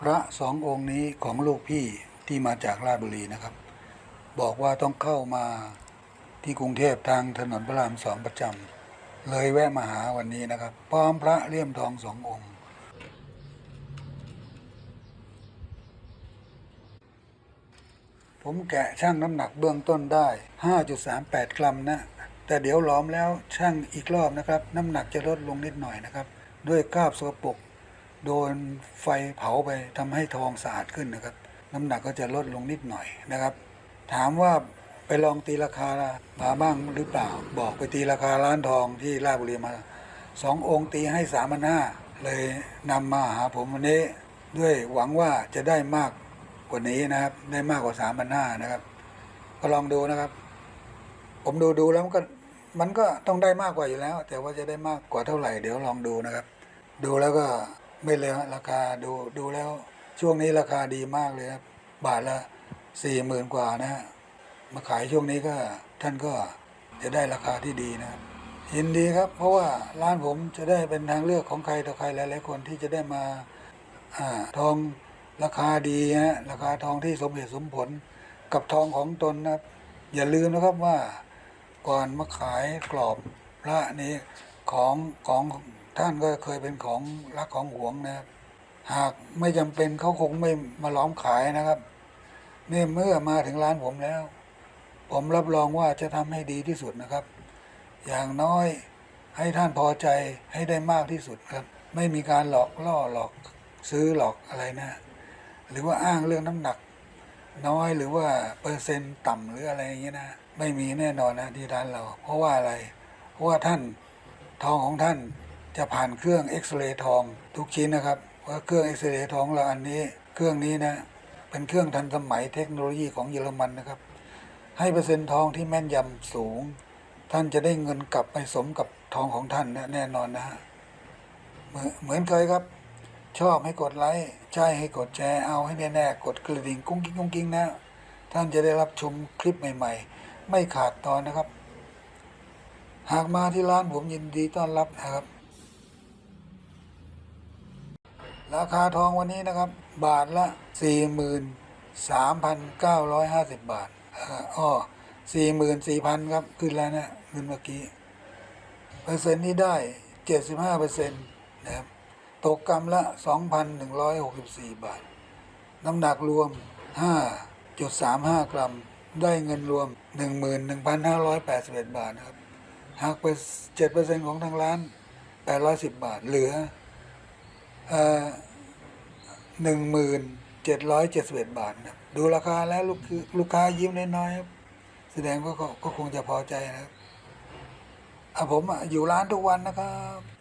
พระสององค์นี้ของลูกพี่ที่มาจากราชบุรีนะครับ บอกว่าต้องเข้ามาที่กรุงเทพทางถนนพระรามสองประจำเลยแวะมาหาวันนี้นะครับ พร้อมพระเลี่ยมทองสององค์ ผมแกะช่างน้ำหนักเบื้องต้นได้ 5.38 กรัมนะ แต่เดี๋ยวล้อมแล้วช่างอีกรอบนะครับ น้ำหนักจะลดลงนิดหน่อยนะครับ ด้วยคราบสกปรก โดนไฟเผาไปทำให้ทองสะอาดขึ้นนะครับ น้ำหนักก็จะลดลงนิดหน่อยนะครับ ถามว่าไปลองตีราคามาบ้างหรือเปล่า บอกไปตีราคาร้านทองที่ราชบุรีมาสององค์ตีให้สามพันห้าเลยนำมาหาผมวันนี้ด้วยหวังว่าจะได้มากกว่านี้นะครับ ได้มากกว่าสามพันห้านะครับ ก็ลองดูนะครับ ผมดูดูแล้วมันก็มันก็ต้องได้มากกว่าอยู่แล้ว แต่ว่าจะได้มากกว่าเท่าไหร่เดี๋ยวลองดูนะครับ ดูแล้วก็ ไม่เลยราคาดูดูแล้วช่วงนี้ราคาดีมากเลยครับ บาทละสี่หมื่นกว่านะฮะมาขายช่วงนี้ก็ท่านก็จะได้ราคาที่ดีนะครับยินดีครับ เพราะว่าร้านผมจะได้เป็นทางเลือกของใครต่อใครหลายๆคนที่จะได้มาอาทองราคาดีฮะราคาทองที่สมเหตุสมผลกับทองของตนนะครับ อย่าลืมนะครับว่าก่อนมาขายกรอบพระนี้ของของ ท่านก็เคยเป็นของรักของหวงนะครับ หากไม่จำเป็นเขาคงไม่มาล้อมขายนะครับนี่เมื่อมาถึงร้านผมแล้ว ผมรับรองว่าจะทำให้ดีที่สุดนะครับ อย่างน้อยให้ท่านพอใจให้ได้มากที่สุดครับ ไม่มีการหลอกล่อหลอกซื้อหลอกอะไรนะ หรือว่าอ้างเรื่องน้ำหนัก น้อยหรือว่าเปอร์เซ็นต์ต่ำหรืออะไรอย่างเงี้ยนะไม่มีแน่นอนนะที่ร้านเรา เพราะว่าอะไร เพราะว่าท่านทองของท่าน จะผ่านเครื่องเอ็กซเรย์ทองทุกชิ้นนะครับว่าเครื่องเอ็กซเรย์ทองเราอันนี้ เครื่องนี้นะเป็นเครื่องทันสมัยเทคโนโลยีของเยอรมันนะครับ ให้เปอร์เซ็นต์ทองที่แม่นยำสูง ท่านจะได้เงินกลับไปสมกับทองของท่านนะแน่นอนนะฮะเหมือนเหมือนเคยครับ ชอบให้กดไลค์ใช่ให้กดแชร์เอาให้แน่ๆกดกระดิ่งกุ้งกิ้งกุ้งกิ้งนะท่านจะได้รับชมคลิปใหม่ ๆ ไม่ขาดตอนนะครับ หากมาที่ร้านผมยินดีต้อนรับนะครับ ราคาทองวันนี้นะครับ บาทละ 43,950 บาทอ้อ44,000 ครับ ขึ้นแล้วนะขึ้นเมื่อกี้ เปอร์เซ็นต์นี้ได้ 75เปอร์เซ็นต์นะครับ ตกกรัมละ 2,164 บาท น้ำหนักรวม 5.35 กรัม ได้เงินรวม 11,581 บาทนะครับหักไป7%ของทางร้าน 810 บาท เหลือ เอ่อ1771บาทนะดูราคาแล้วลูกคือลูกค้ายิ้มน้อยๆแสดงว่าก็คงจะพอใจนะครับอะผมอยู่ร้านทุกวันนะครับ